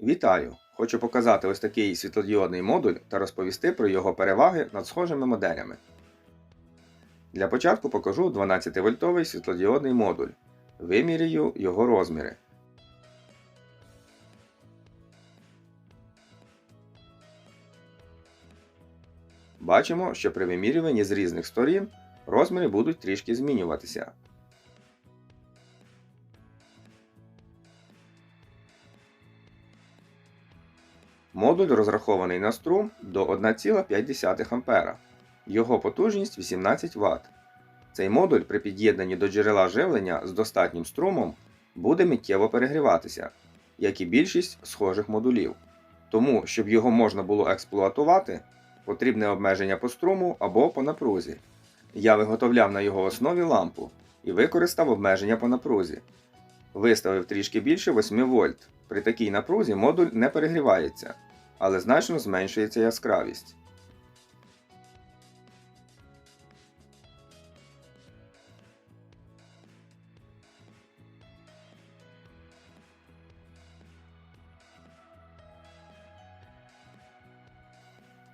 Вітаю! Хочу показати ось такий світлодіодний модуль та розповісти про його переваги над схожими моделями. Для початку покажу 12-вольтовий світлодіодний модуль. Вимірюю його розміри. Бачимо, що при вимірюванні з різних сторін розміри будуть трішки змінюватися. Модуль розрахований на струм до 1,5 А. Його потужність 18 Вт. Цей модуль при під'єднанні до джерела живлення з достатнім струмом буде миттєво перегріватися, як і більшість схожих модулів. Тому, щоб його можна було експлуатувати, потрібне обмеження по струму або по напрузі. Я виготовляв на його основі лампу і використав обмеження по напрузі. Виставив трішки більше 8 вольт. При такій напрузі модуль не перегрівається, але значно зменшується яскравість.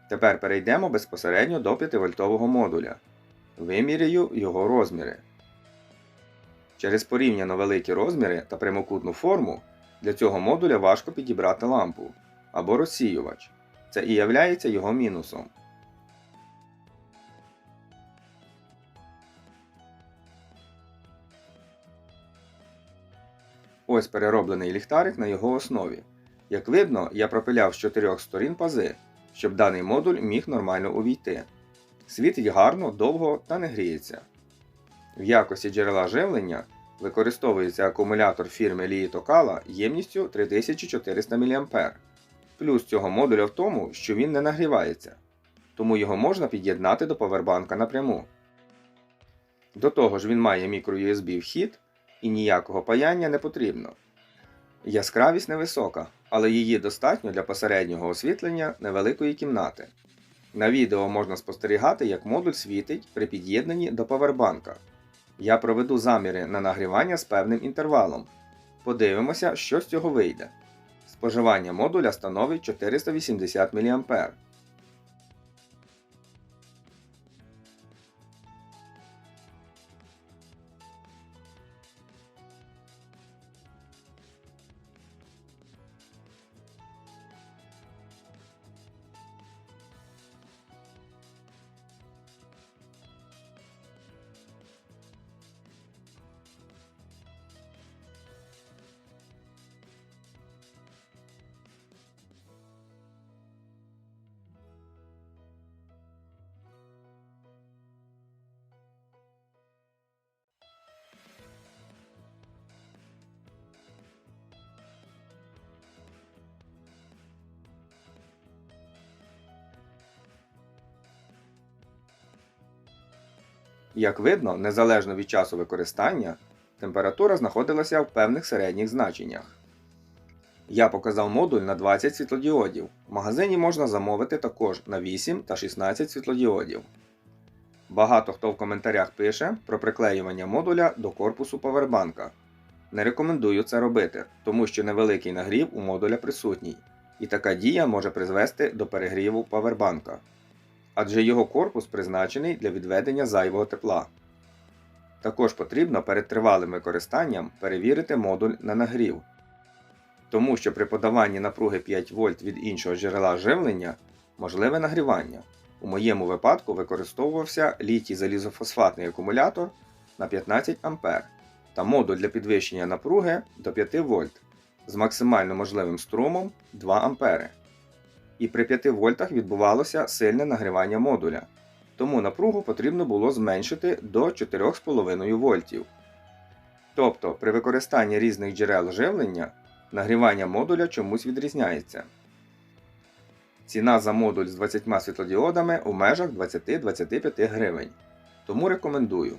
Тепер перейдемо безпосередньо до 5-вольтового модуля. Виміряю його розміри. Через порівняно великі розміри та прямокутну форму для цього модуля важко підібрати лампу або розсіювач. Це і являється його мінусом. Ось перероблений ліхтарик на його основі. Як видно, я пропиляв з чотирьох сторін пази, щоб даний модуль міг нормально увійти. Світить гарно, довго та не гріється. В якості джерела живлення використовується акумулятор фірми Lii Tokala ємністю 3400 мА. Плюс цього модуля в тому, що він не нагрівається, тому його можна під'єднати до повербанка напряму. До того ж він має microUSB вхід і ніякого паяння не потрібно. Яскравість невисока, але її достатньо для посереднього освітлення невеликої кімнати. На відео можна спостерігати, як модуль світить при під'єднанні до повербанка. Я проведу заміри на нагрівання з певним інтервалом. Подивимося, що з цього вийде. Споживання модуля становить 480 мА. Як видно, незалежно від часу використання, температура знаходилася в певних середніх значеннях. Я показав модуль на 20 світлодіодів. В магазині можна замовити також на 8 та 16 світлодіодів. Багато хто в коментарях пише про приклеювання модуля до корпусу павербанка. Не рекомендую це робити, тому що невеликий нагрів у модуля присутній, і така дія може призвести до перегріву павербанка адже його корпус призначений для відведення зайвого тепла. Також потрібно перед тривалим використанням перевірити модуль на нагрів, тому що при подаванні напруги 5 В від іншого джерела живлення можливе нагрівання. У моєму випадку використовувався літій залізофосфатний акумулятор на 15 А та модуль для підвищення напруги до 5 В з максимально можливим струмом 2 А і при 5 вольтах відбувалося сильне нагрівання модуля, тому напругу потрібно було зменшити до 4,5 вольтів. Тобто при використанні різних джерел живлення нагрівання модуля чомусь відрізняється. Ціна за модуль з 20 світлодіодами у межах 20-25 гривень. Тому рекомендую.